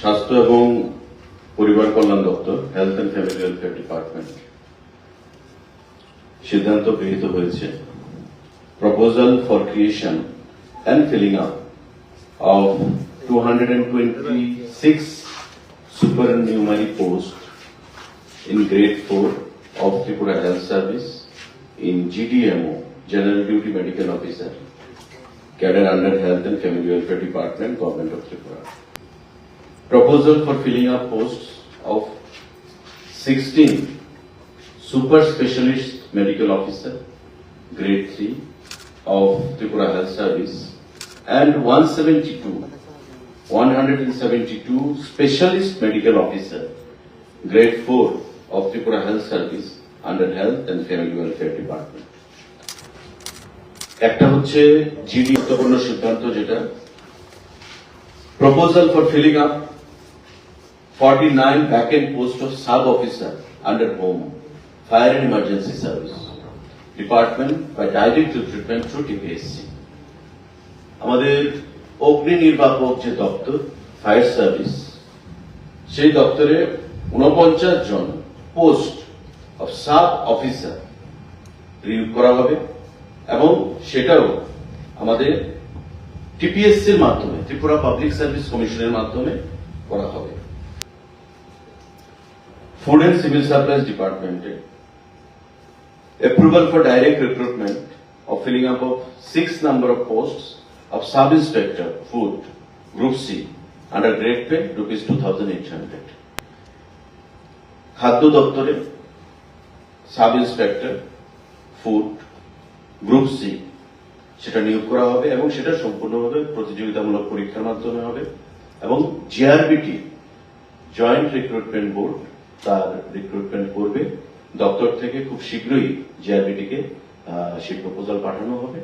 স্বাস্থ্য এবং পরিবার কল্যাণ দপ্তর health and family welfare department সিদ্ধান্ত গৃহীত হয়েছে। Proposal for creation and filling up of two hundred and twenty six supernumerary post in grade four of Tripura health service in GDMO general duty medical officer cadre under health and family welfare department government of Tripura Proposal for filling up posts of 16 super specialist medical officer, grade 3 of Tripura Health Service and 172 172 specialist medical officer, grade 4 of Tripura Health Service under Health and Family Welfare Department. একটা হচ্ছে GD গুরুত্বপূর্ণ সিদ্ধান্ত যেটা proposal for filling up 49 vacant post of sub officer under home fire and emergency service, department by direct recruitment through TPSC আমাদের অগ্নি নির্বাপক যে দপ্তর fire service সেই দপ্তরে উনপঞ্চাশ জন পোস্ট অফ সাব অফিসার নিয়োগ করা হবে এবং সেটাও আমাদের টিপিএসসির মাধ্যমে, ত্রিপুরা পাবলিক সার্ভিস কমিশনের মাধ্যমে করা হবে। ফুড অ্যান্ড সিভিল সাপ্লাইজ ডিপার্টমেন্টে approval for direct recruitment of filling up of six number of posts of sub-inspector, food, group C, under grade pay, rupees 2800 খাদ্য দপ্তরে sub inspector food group C সেটা নিয়োগ করা হবে এবং সেটা সম্পূর্ণভাবে প্রতিযোগিতামূলক পরীক্ষার মাধ্যমে হবে এবং জিআরবিটি জয়েন্ট রিক্রুটমেন্ট বোর্ড তার রিক্রুটমেন্ট করবে। দপ্তর থেকে খুব শীঘ্রই জিআরবিটিকে সেই প্রপোজাল পাঠানো হবে।